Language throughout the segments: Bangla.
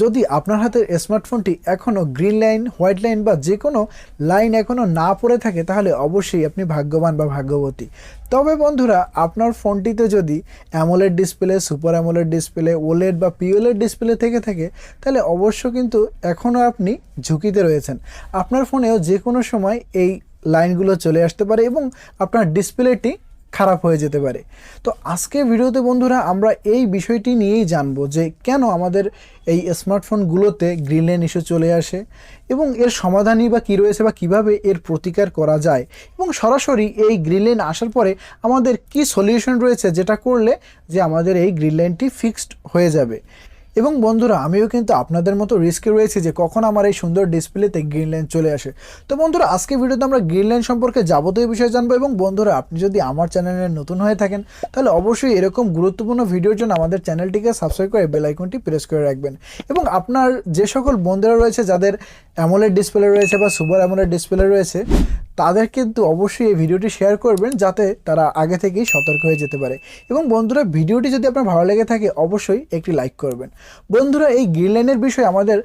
যদি আপনার হাতের স্মার্টফোনটি এখনও গ্রিন লাইন হোয়াইট লাইন বা যে কোনো লাইন এখনও না পড়ে থাকে, তাহলে অবশ্যই আপনি ভাগ্যবান বা ভাগ্যবতী। তবে বন্ধুরা, আপনার ফোনটিতে যদি AMOLED display super AMOLED display OLED বা পিওলেড ডিসপ্লে থেকে থাকে, তাহলে অবশ্য কিন্তু এখনও আপনি ঝুঁকিতে রয়েছেন। আপনার ফোনেও যে কোনো সময় এই লাইনগুলো চলে আসতে পারে এবং আপনার ডিসপ্লেটি খারাপ হয়ে যেতে পারে। তো আজকে ভিডিওতে বন্ধুরা আমরা এই বিষয়টি নিয়েই জানব যে কেন আমাদের এই স্মার্টফোনগুলোতে গ্রিন লাইন ইস্যু চলে আসে এবং এর সমাধানই বা কী রয়েছে বা কীভাবে এর প্রতিকার করা যায় এবং সরাসরি এই গ্রিন লাইন আসার পরে আমাদের কি সলিউশন রয়েছে যেটা করলে যে আমাদের এই গ্রিন লাইনটি ফিক্সড হয়ে যাবে। এবং বন্ধুরা, আমিও কিন্তু আপনাদের মতো রিস্কে রয়েছি যে কখন আমার এই সুন্দর ডিসপ্লেতে গ্রিন লাইন চলে আসে। তো বন্ধুরা, আজকে ভিডিওতে আমরা গ্রিন লাইন সম্পর্কে যাবতীয় বিষয় জানব এবং বন্ধুরা, আপনি যদি আমার চ্যানেলে নতুন হয়ে থাকেন, তাহলে অবশ্যই এরকম গুরুত্বপূর্ণ ভিডিওর জন্য আমাদের চ্যানেলটিকে সাবস্ক্রাইব করে বেল আইকনটি প্রেস করে রাখবেন। এবং আপনার যে সকল বন্ধুরা রয়েছে, যাদের অ্যামোলেড ডিসপ্লে রয়েছে বা সুপার অ্যামোলেড ডিসপ্লে রয়েছে তাদের কিন্তু অবশ্যই এই ভিডিওটি শেয়ার করবেন যাতে তারা আগে থেকেই সতর্ক হয়ে যেতে পারে। এবং বন্ধুরা, ভিডিওটি যদি আপনার ভালো লেগে থাকে, অবশ্যই একটি লাইক করবেন। বন্ধুরা, এই গ্রিন লাইনের বিষয়ে আমাদের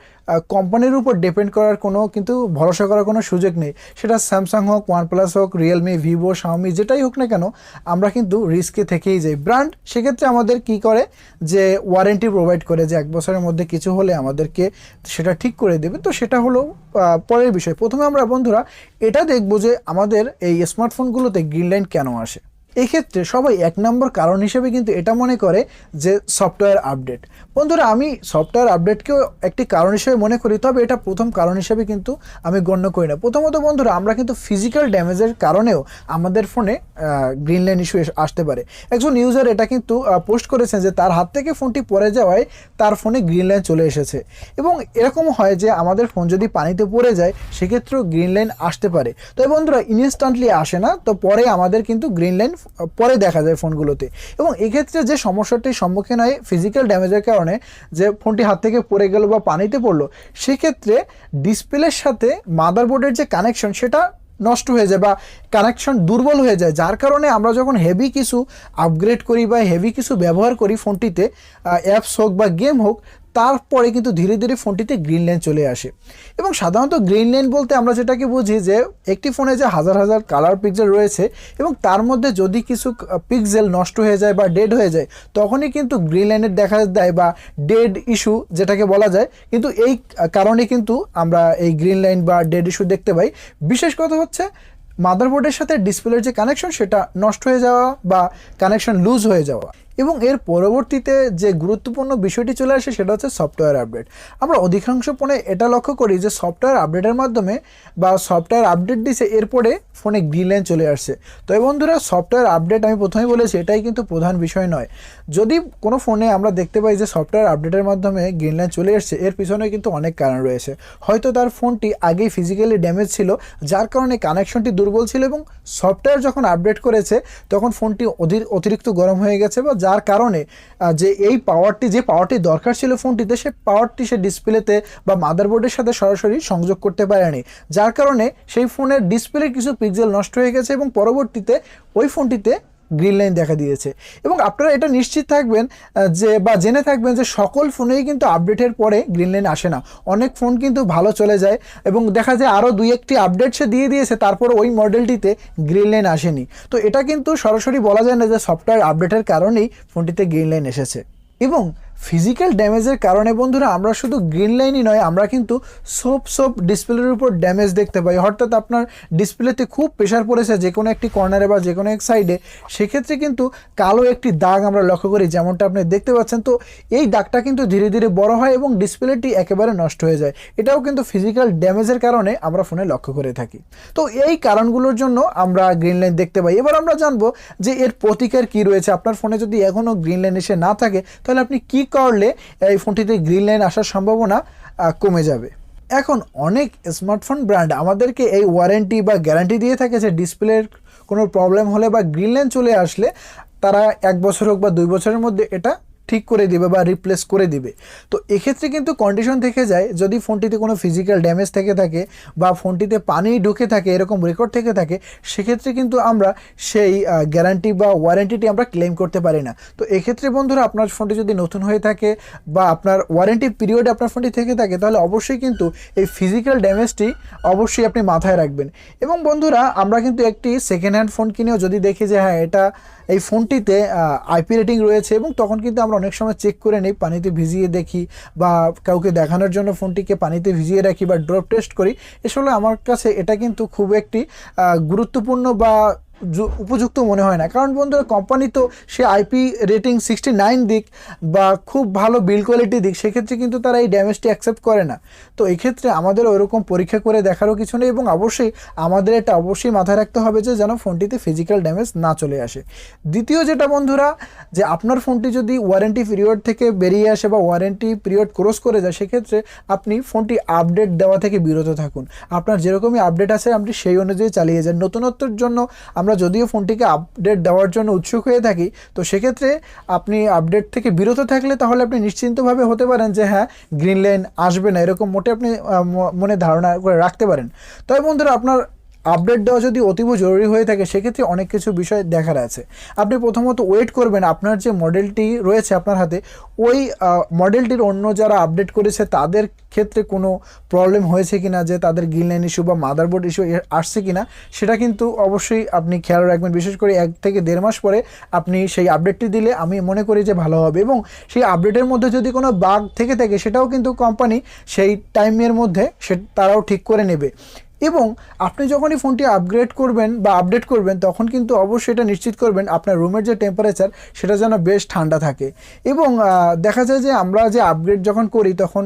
কোম্পানির উপর ডিপেন্ড করার কোনো কিন্তু ভরসা করার কোনো সুযোগ নেই। সেটা স্যামসাং হোক ওয়ানপ্লাস হোক রিয়েলমি ভিভো শাওমি যেটাই হোক না কেন, আমরা কিন্তু রিস্কে থেকেই যাই। ব্র্যান্ড সেক্ষেত্রে আমাদের কি করে? যে ওয়ারেন্টি প্রোভাইড করে যে এক বছরের মধ্যে কিছু হলে আমাদেরকে সেটা ঠিক করে দেবে। তো সেটা হলো পরের বিষয়। প্রথমে আমরা বন্ধুরা এটা দেখব যে আমাদের এই স্মার্টফোনগুলোতে গ্রিন লাইন কেন আসে। এক্ষেত্রে সবাই এক নম্বর কারণ হিসেবে কিন্তু এটা মনে করে যে সফটওয়্যার আপডেট। বন্ধুরা, আমি সফটওয়্যার আপডেটকেও একটি কারণ হিসেবে মনে করি, তবে এটা প্রথম কারণ হিসেবে কিন্তু আমি গণ্য করি না। প্রথমত বন্ধুরা, আমরা কিন্তু ফিজিক্যাল ড্যামেজের কারণেও আমাদের ফোনে গ্রিন লাইন ইস্যু আসতে পারে। একজন ইউজার এটা কিন্তু পোস্ট করেছেন যে তার হাত থেকে ফোনটি পড়ে যাওয়ায় তার ফোনে গ্রিন লাইন চলে এসেছে। এবং এরকম হয় যে আমাদের ফোন যদি পানিতে পড়ে যায়, সেক্ষেত্রেও গ্রিন লাইন আসতে পারে। তো বন্ধুরা ইনস্ট্যান্টলি আসে না, তো পরে আমাদের কিন্তু গ্রিন লাইন পরে দেখা যায় ফোনগুলোতে। এবং এক্ষেত্রে যে সমস্যাটির সম্মুখীন হয় ফিজিক্যাল ড্যামেজের কারণে, যে ফোনটি হাত থেকে পড়ে গেল বা পানিতে পড়ল, সেক্ষেত্রে ডিসপ্লের সাথে মাদারবোর্ডের যে কানেকশন সেটা নষ্ট হয়ে যায় বা কানেকশন দুর্বল হয়ে যায়। যার কারণে আমরা যখন হেভি কিছু আপগ্রেড করি বা হেভি কিছু ব্যবহার করি ফোনটিতে অ্যাপস হোক বা গেম হোক তারপরে কিন্তু ধীরে ধীরে ফোনটিতে গ্রিন লাইন চলে আসে। এবং সাধারণত গ্রিন লাইন বলতে আমরা যেটাকে বুঝি যে, একটি ফোনে যে হাজার হাজার কালার পিক্সেল রয়েছে এবং তার মধ্যে যদি কিছু পিক্সেল নষ্ট হয়ে যায় বা ডেড হয়ে যায়, তখনই কিন্তু গ্রিন লাইনের দেখা দেয় বা ডেড ইস্যু যেটাকে বলা যায়। কিন্তু এই কারণে কিন্তু আমরা এই গ্রিন লাইন বা ডেড ইস্যু দেখতে পাই। বিশেষ কথা হচ্ছে মাদারবোর্ডের সাথে ডিসপ্লের যে কানেকশন সেটা নষ্ট হয়ে যাওয়া বা কানেকশন লুজ হয়ে যাওয়া। এবং এর পরবর্তীতে যে গুরুত্বপূর্ণ বিষয়টি চলে আসে সেটা হচ্ছে সফটওয়্যার আপডেট। আমরা অধিকাংশ ফোনে এটা লক্ষ্য করি যে সফটওয়্যার আপডেটের মাধ্যমে বা সফটওয়্যার আপডেট দিছে এরপরে ফোনে গ্রিন লাইন চলে আসছে। তো বন্ধুরা, সফটওয়্যার আপডেট আমি প্রথমেই বলেছি, এটাই কিন্তু প্রধান বিষয় নয়। যদি কোনো ফোনে আমরা দেখতে পাই যে সফটওয়্যার আপডেটের মাধ্যমে গ্রিন লাইন চলে এসছে, এর পিছনে কিন্তু অনেক কারণ রয়েছে। হয়তো তার ফোনটি আগেই ফিজিক্যালি ড্যামেজ ছিল, যার কারণে কানেকশনটি দুর্বল ছিল এবং সফটওয়্যার যখন আপডেট করেছে, তখন ফোনটি অতিরিক্ত গরম হয়ে গেছে বা যার কারণে যে এই পাওয়ারটি যে পাওয়ারটি দরকার ছিল ফোনটিতে সে পাওয়ারটি সে ডিসপ্লেতে বা মাদারবোর্ডের সাথে সরাসরি সংযোগ করতে পারেনি। যার কারণে সেই ফোনের ডিসপ্লে কিছু পিক্সেল নষ্ট হয়ে গেছে এবং পরবর্তীতে ওই ফোনটিতে গ্রিন লাইন দেখা দিয়েছে। এবং আপনারা এটা নিশ্চিত থাকবেন যে বা জেনে থাকবেন যে সকল ফোনেই কিন্তু আপডেটের পরে গ্রিন লাইন আসে না। অনেক ফোন কিন্তু ভালো চলে যায় এবং দেখা যায় আরও দুই একটি আপডেট সে দিয়ে দিয়েছে, তারপর ওই মডেলটিতে গ্রিন লাইন আসেনি। তো এটা কিন্তু সরাসরি বলা যায় না যে সফটওয়্যার আপডেটের কারণেই ফোনটিতে গ্রিন লাইন এসেছে। এবং ফিজিক্যাল ড্যামেজের কারণে বন্ধুরা আমরা শুধু গ্রিন লাইনই নয়, আমরা কিন্তু সোপ সোপ ডিসপ্লের উপর ড্যামেজ দেখতে পাই। অর্থাৎ আপনার ডিসপ্লেতে খুব প্রেশার পড়েছে যে কোনো একটি কর্নারে বা যে কোনো এক সাইডে সেক্ষেত্রে কিন্তু কালো একটি দাগ আমরা লক্ষ্য করি, যেমনটা আপনি দেখতে পাচ্ছেন। তো এই দাগটা কিন্তু ধীরে ধীরে বড় হয় এবং ডিসপ্লেটি একেবারে নষ্ট হয়ে যায়। এটাও কিন্তু ফিজিক্যাল ড্যামেজের কারণে আমরা ফোনে লক্ষ্য করে থাকি। তো এই কারণগুলোর জন্য আমরা গ্রিন লাইন দেখতে পাই। এবার আমরা জানব যে এর প্রতিকার কি রয়েছে? আপনার ফোনে যদি এখনও গ্রিন লাইন এসে না থাকে, তাহলে আপনি কি করলে এই ফোনটিতে গ্রিন লাইন আসার সম্ভাবনা কমে যাবে। এখন অনেক স্মার্টফোন ব্র্যান্ড আমাদেরকে এই ওয়ারেন্টি বা গ্যারান্টি দিয়ে থাকে যে ডিসপ্লের কোনো প্রবলেম হলে বা গ্রিন লাইন চলে আসলে তারা এক বছর হোক বা দুই বছরের মধ্যে এটা ঠিক করে দিবে বা রিপ্লেস করে দিবে। তো এক্ষেত্রে কিন্তু কন্ডিশন থেকে যায়, যদি ফোনটিতে কোনো ফিজিক্যাল ড্যামেজ থেকে থাকে বা ফোনটিতে পানি ঢুকে থাকে, এরকম রেকর্ড থেকে থাকে, সেক্ষেত্রে কিন্তু আমরা সেই গ্যারান্টি বা ওয়ারেন্টিটি আমরা ক্লেম করতে পারি না। তো এক্ষেত্রে বন্ধুরা, আপনার ফোনটি যদি নতুন হয়ে থাকে বা আপনার ওয়ারেন্টি পিরিয়ড আপনার ফোনটি থেকে থাকে, তাহলে অবশ্যই কিন্তু এই ফিজিক্যাল ড্যামেজটি অবশ্যই আপনি মাথায় রাখবেন। এবং বন্ধুরা, আমরা কিন্তু একটি সেকেন্ড হ্যান্ড ফোন কিনেও যদি দেখি যে হ্যাঁ এটা এই ফোনটিতে আইপি রেটিং রয়েছে এবং তখন কিন্তু আমরা অনেক সময় চেক করে নিই, পানিতে ভিজিয়ে দেখি বা কাউকে দেখানোর জন্য ফোনটিকে পানিতে ভিজিয়ে রাখি বা ড্রপ টেস্ট করি। আসলে আমার কাছে এটা কিন্তু খুব একটি গুরুত্বপূর্ণ বা উপযুক্ত মনে হয় না। কারণ বন্ধুরা কোম্পানি তো সে আইপি রেটিং সিক্সটি নাইন দিক বা খুব ভালো বিল কোয়ালিটি দিক, সেক্ষেত্রে কিন্তু তারা এই ড্যামেজটি অ্যাকসেপ্ট করে না। তো এক্ষেত্রে আমাদের ওরকম পরীক্ষা করে দেখারও কিছু নেই এবং অবশ্যই আমাদের এটা অবশ্যই মাথায় রাখতে হবে যে, যেন ফোনটিতে ফিজিক্যাল ড্যামেজ না চলে আসে। দ্বিতীয় যেটা বন্ধুরা, যে আপনার ফোনটি যদি ওয়ারেন্টি পিরিয়ড থেকে বেরিয়ে আসে বা ওয়ারেন্টি পিরিয়ড ক্রস করে যায়, সেক্ষেত্রে আপনি ফোনটি আপডেট দেওয়া থেকে বিরত থাকুন। আপনার যেরকমই আপডেট আছে, আপনি সেই অনুযায়ী চালিয়ে যান। নতুনত্বর জন্য আমরা যদিও ফোনটিকে আপডেট দেওয়ার জন্য উৎসুক হয়ে থাকি, তো সেক্ষেত্রে আপনি আপডেট থেকে বিরত থাকলে তাহলে আপনি নিশ্চিন্তভাবে হতে পারেন যে হ্যাঁ গ্রিন লাইন আসবে না, এরকম মোটে আপনি মনে ধারণা করে রাখতে পারেন। তবে বন্ধুরা, আপনার আপডেট দেওয়া যদি অতীব জরুরি হয়ে থাকে, সেক্ষেত্রে অনেক কিছু বিষয় দেখার আছে। আপনি প্রথমত ওয়েট করবেন আপনার যে মডেলটি রয়েছে আপনার হাতে, ওই মডেলটির অন্য যারা আপডেট করেছে, তাদের ক্ষেত্রে কোনো প্রবলেম হয়েছে কিনা, যে তাদের গিললাইন ইস্যু বা মাদারবোর্ড ইস্যু আসছে কিনা, সেটা কিন্তু অবশ্যই আপনি খেয়াল রাখবেন। বিশেষ করে এক থেকে দেড় মাস পরে আপনি সেই আপডেটটি দিলে আমি মনে করি যে ভালো হবে। এবং সেই আপডেটের মধ্যে যদি কোনো বাগ থেকে থাকে, সেটাও কিন্তু কোম্পানি সেই টাইমের মধ্যে সে, তারাও ঠিক করে নেবে। এবং আপনি যখনই ফোনটি আপগ্রেড করবেন বা আপডেট করবেন, তখন কিন্তু অবশ্যই এটা নিশ্চিত করবেন আপনার রুমের যে টেম্পারেচার সেটা যেন বেশ ঠান্ডা থাকে। এবং দেখা যায় যে আমরা যে আপগ্রেড যখন করি, তখন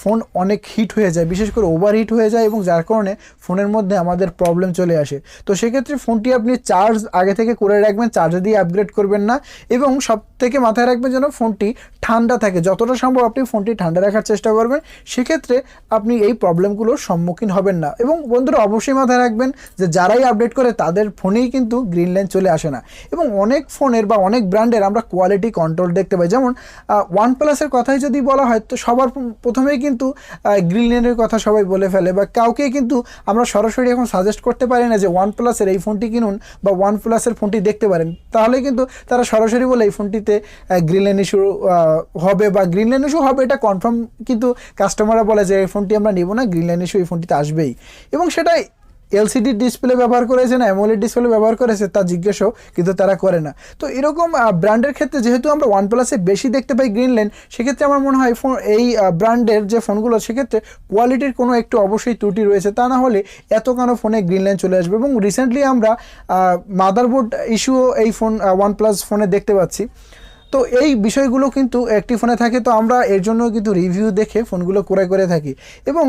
ফোন অনেক হিট হয়ে যায়, বিশেষ করে ওভার হিট হয়ে যায় এবং যার কারণে ফোনের মধ্যে আমাদের প্রবলেম চলে আসে। তো সেক্ষেত্রে ফোনটি আপনি চার্জ আগে থেকে করে রাখবেন চার্জে দিয়ে আপগ্রেড করবেন না এবং সব থেকে মাথায় রাখবেন যেন ফোনটি ঠান্ডা থাকে। যতটা সম্ভব আপনি ফোনটি ঠান্ডা রাখার চেষ্টা করবেন, সেক্ষেত্রে আপনি এই প্রবলেমগুলোর সম্মুখীন হবেন না। এবং বন্ধুরা অবশ্যই মাথায় রাখবেন যে যারাই আপডেট করে তাদের ফোনেই কিন্তু গ্রিন লাইন চলে আসে না। এবং অনেক ফোনের বা অনেক ব্র্যান্ডের আমরা কোয়ালিটি কন্ট্রোল দেখতে পাই। যেমন ওয়ান প্লাসের কথাই যদি বলা হয়, তো সবার প্র- প্রথমেই কিন্তু গ্রিন লাইনের কথা সবাই বলে ফেলে বা কাউকে কিন্তু আমরা সরাসরি এখন সাজেস্ট করতে পারি না যে ওয়ান প্লাসের এই ফোনটি কিনুন বা ওয়ান প্লাসের ফোনটি দেখতে পারেন। তাহলে কিন্তু তারা সরাসরি বলে এই ফোনটিতে গ্রিন লাইন ইস্যু হবে বা গ্রিন লাইন ইস্যু হবে এটা কনফার্ম কিন্তু কাস্টমাররা বলে যে এই ফোনটি আমরা নিব না গ্রিন লাইন ইস্যু এই ফোনটিতে আসবেই। এবং সেটাই এলসিডি ডিসপ্লে ব্যবহার করেছে না অ্যামোলেড ডিসপ্লে ব্যবহার করেছে, তা জিজ্ঞেসও কিন্তু তারা করে না। তো এরকম ব্র্যান্ডের ক্ষেত্রে যেহেতু আমরা ওয়ান প্লাসে বেশি দেখতে পাই গ্রিন সেক্ষেত্রে আমার মনে হয় ফোন এই ব্র্যান্ডের যে ফোনগুলো সেক্ষেত্রে কোয়ালিটির কোনো একটু অবশ্যই ত্রুটি রয়েছে, তা না হলে এত কেন ফোনে গ্রিন চলে আসবে? এবং রিসেন্টলি আমরা মাদারবোর্ড ইস্যুও এই ফোন ওয়ান প্লাস ফোনে দেখতে পাচ্ছি। তো এই বিষয়গুলো কিন্তু একটি ফোনে থাকে, তো আমরা এর জন্য কিন্তু রিভিউ দেখে ফোনগুলো ক্রয় করে থাকি। এবং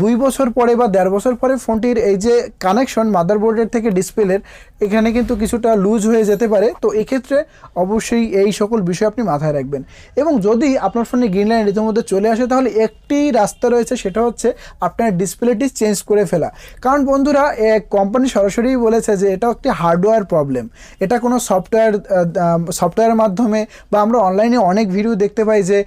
দুই বছর পরে বা দেড় বছর পরে ফোনটির এই যে কানেকশন মাদারবোর্ডের থেকে ডিসপ্লের এখানে কিন্তু কিছুটা লুজ হয়ে যেতে পারে। তো এক্ষেত্রে অবশ্যই এই সকল বিষয় আপনি মাথায় রাখবেন। এবং যদি আপনার ফোনে গ্রিন লাইন ইতিমধ্যে চলে আসে, তাহলে একটি রাস্তা রয়েছে, সেটা হচ্ছে আপনার ডিসপ্লেটি চেঞ্জ করে ফেলা। কারণ বন্ধুরা, এক কোম্পানি সরাসরি বলেছে যে এটা একটি হার্ডওয়্যার প্রবলেম এটা কোনো সফটওয়্যার সফটওয়্যারের মাধ্যমে বা আমরা অনলাইনে অনেক ভিডিও দেখতে পাই যে,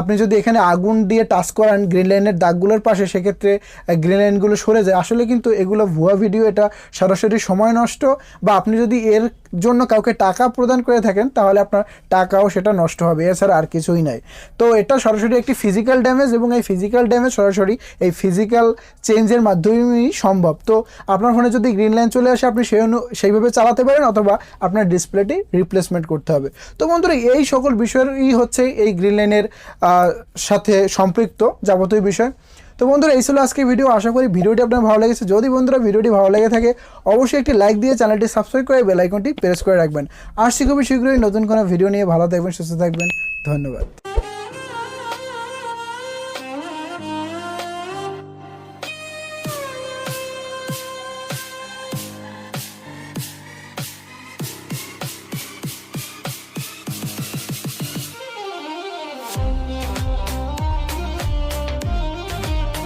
আপনি যদি এখানে আগুন দিয়ে টাচ করান গ্রিন লাইনের দাগগুলোর পাশে, সেক্ষেত্রে গ্রিন লাইনগুলো সরে যায়। আসলে কিন্তু এগুলো ভুয়া ভিডিও এটা সরাসরি সময় নষ্ট বা আপনি যদি এর জন্য কাউকে টাকা প্রদান করে থাকেন, তাহলে আপনার টাকাও সেটা নষ্ট হবে। এছাড়া আর কিছুই নাই। তো এটা সরাসরি একটি ফিজিক্যাল ড্যামেজ এবং এই ফিজিক্যাল ড্যামেজ সরাসরি এই ফিজিক্যাল চেঞ্জের মাধ্যমেই সম্ভব। তো আপনার ফোনে যদি গ্রিন লাইন চলে আসে, আপনি সেই অনু- সেইভাবে চালাতে পারেন অথবা আপনার ডিসপ্লেটি রিপ্লেসমেন্ট করতে হবে। তো বন্ধুরা, এই সকল বিষয়েরই হচ্ছে এই গ্রিন লাইনের সাথে সম্পৃক্ত যাবতীয় বিষয়। তো বন্ধুরা, এই ছিল আজকে ভিডিও আশা করি ভিডিওটি আপনার ভালো লেগেছে। যদি বন্ধুরা ভিডিওটি ভালো লেগে থাকে, অবশ্যই একটি লাইক দিয়ে চ্যানেলটি সাবস্ক্রাইব করে বেলাইকনটি প্রেস করে রাখবেন। আসছি খুবই শীঘ্রই নতুন কোনো ভিডিও নিয়ে ভালো থাকবেন, সুস্থ থাকবেন। ধন্যবাদ।